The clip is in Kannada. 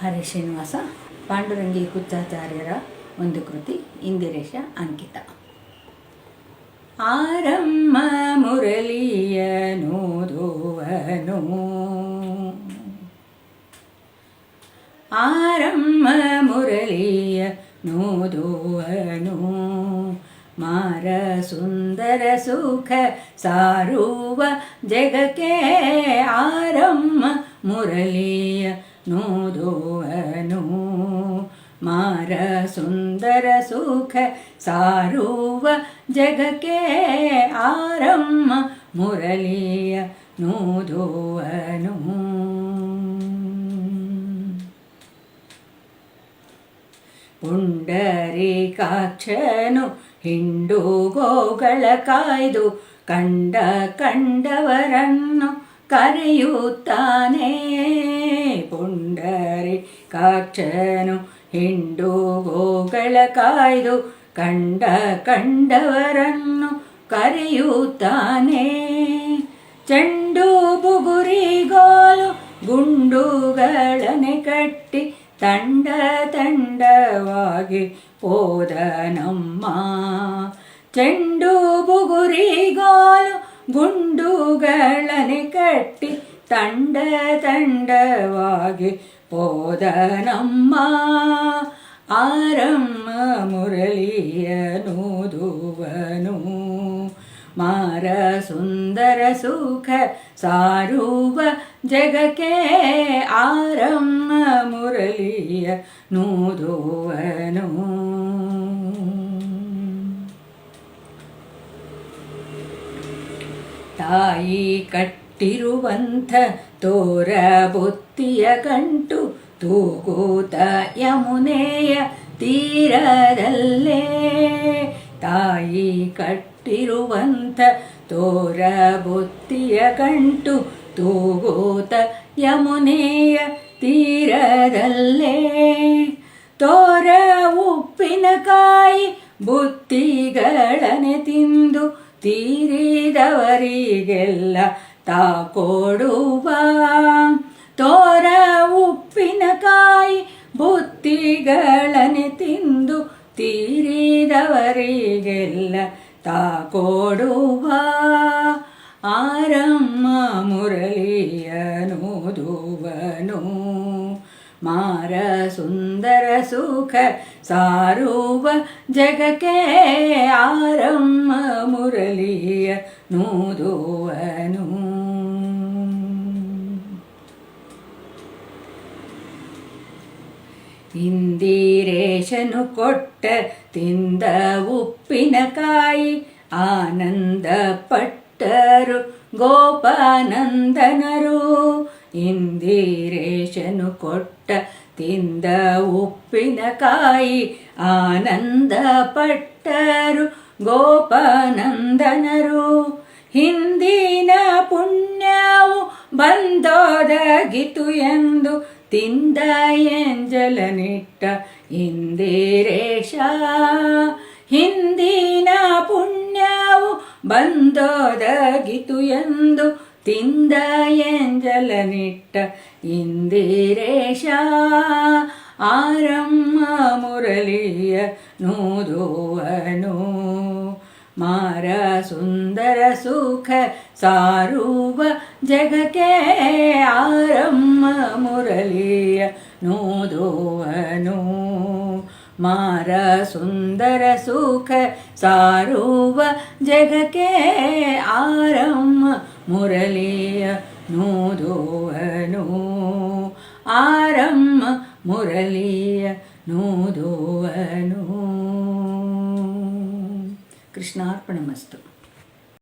ಹರೇ ಶ್ರೀನಿವಾಸ, ಪಾಂಡುರಂಗಿ ಹುತ್ತಾಚಾರ್ಯರ ಒಂದು ಕೃತಿ, ಇಂದಿರೇಶ, ಅಂಕಿತ. ಆರಮ್ಮ ಮುರಳಿಯ ನೋದುವನು ಆರಮ್ಮ ಮುರಳಿಯ ನೋದುವನು ಮಾರ ಸುಂದರ ಸುಖ ಸಾರುವ ಜಗಕ್ಕೆ ಆರಮ್ಮ ಮುರಳಿಯ ನೋದುವನು ಮಾರ ಸುಂದರ ಸುಖ ಸಾರುವ ಜಗಕ್ಕೆ ಆರಮ್ಮ ಮುರಳಿಯ ನೋದುವನು ಪುಂಡರೀಕಾಕ್ಷನು ಹಿಂಡು ಗೋಗಳ ಕಾಯ್ದು ಕಂಡ ಕಂಡವರನ್ನು ಕರೆಯುತ್ತಾನೆ ಪುಂಡರಿ ಕಾಕ್ಷನು ಹಿಂಡು ಗೋಗಳ ಕಾಯ್ದು ಕಂಡ ಕಂಡವರನ್ನು ಕರೆಯುತ್ತಾನೆ. ಚೆಂಡು ಬುಗುರಿಗೋಲು ಗುಂಡುಗಳನೆ ಕಟ್ಟಿ ತಂಡ ತಂಡವಾಗಿ ಹೋದನಮ್ಮ ಚೆಂಡು ಬುಗುರಿಗೋಲು ಗುಂಡುಗಳನೆ ಕಟ್ಟಿ ತಂಡ ತಂಡವಾಗಿ ಹೋದನಮ್ಮ ಆರಮ್ಮ ಮುರಳಿಯ ನೂದುವನು ಮಾರ ಸುಂದರ ಸುಖ ಸಾರುವ ಜಗಕ್ಕೆ ಆರಮ್ಮ ಮುರಳಿಯ ನೂದುವನು ತಾಯಿ ಕಟ್ಟಿರುವಂಥ ತೋರ ಬೊತ್ತಿಯ ಗಂಟು ತೂಗೂತ ಯಮುನೆಯ ತೀರದಲ್ಲೇ. ತಾಯಿ ಕಟ್ಟಿರುವಂಥ ತೋರ ಬೊತ್ತಿಯ ಗಂಟು ತೂಗೂತ ಯಮುನೆಯ ತೀರದಲ್ಲೇ. ತೋರ ಉಪ್ಪಿನಕಾಯಿ ಬುತ್ತಿಗಳನೆ ತಿಂದು ತೀರಿದವರಿಗೆಲ್ಲ ತಾ ಕೊಡುವ. ತೋರ ಉಪ್ಪಿನಕಾಯಿ ಬುತ್ತಿಗಳನೆ ತಿಂದು ತೀರಿದವರಿಗೆಲ್ಲ ತಾ ಕೊಡುವ. ಆರಮ್ಮ ಮುರಳಿಯನೋದುವನು. ಮಾರ ಸುಂದರ ಸುಖ ಸಾರುವ ಜಗಕ್ಕೆ ಆರಮ್ಮ ಮುರಳಿಯ ನೂದುವನು ಇಂದಿರೇಶನು ಕೊಟ್ಟ ತಿಂದ ಉಪ್ಪಿನಕಾಯಿ ಆನಂದ ಪಟ್ಟರು ಗೋಪಾನಂದನರು. ಇಂದಿರೇಶನು ಕೊಟ್ಟ ತಿಂದ ಉಪ್ಪಿನಕಾಯಿ ಆನಂದ ಪಟ್ಟರು ಗೋಪಾನಂದನರು. ಹಿಂದಿನ ಪುಣ್ಯವು ಬಂದೋದಗಿತು ಎಂದು ತಿಂದ ಎಂಜಲನಿಟ್ಟ ಇಂದಿರೇಶ. ಹಿಂದಿನ ಪುಣ್ಯವು ಬಂದೋದಗಿತು ಎಂದು ತಿಂದ ಎಂಜಲನಿಟ್ಟ ಇಂದಿರೇಶ. ಆರಮ್ಮ ಮುರಳಿಯ ನೂದುವನು ಮಾರ ಸುಂದರ ಸುಖ ಸಾರುವ ಜಗಕ್ಕೆ ಆರಮ್ಮ ಮುರಳಿಯ ನೂದುವನು ಮಾರ ಸುಂದರ ಸುಖ ಸಾರುವ ಜಗಕ್ಕೆ ಆರಮ್ಮ ಮುರಳಿಯ ನೂದುವನು ಆರಮ್ಮ ಮುರಳಿಯ ನೂದುವನು कृष्णार्पणमस्तु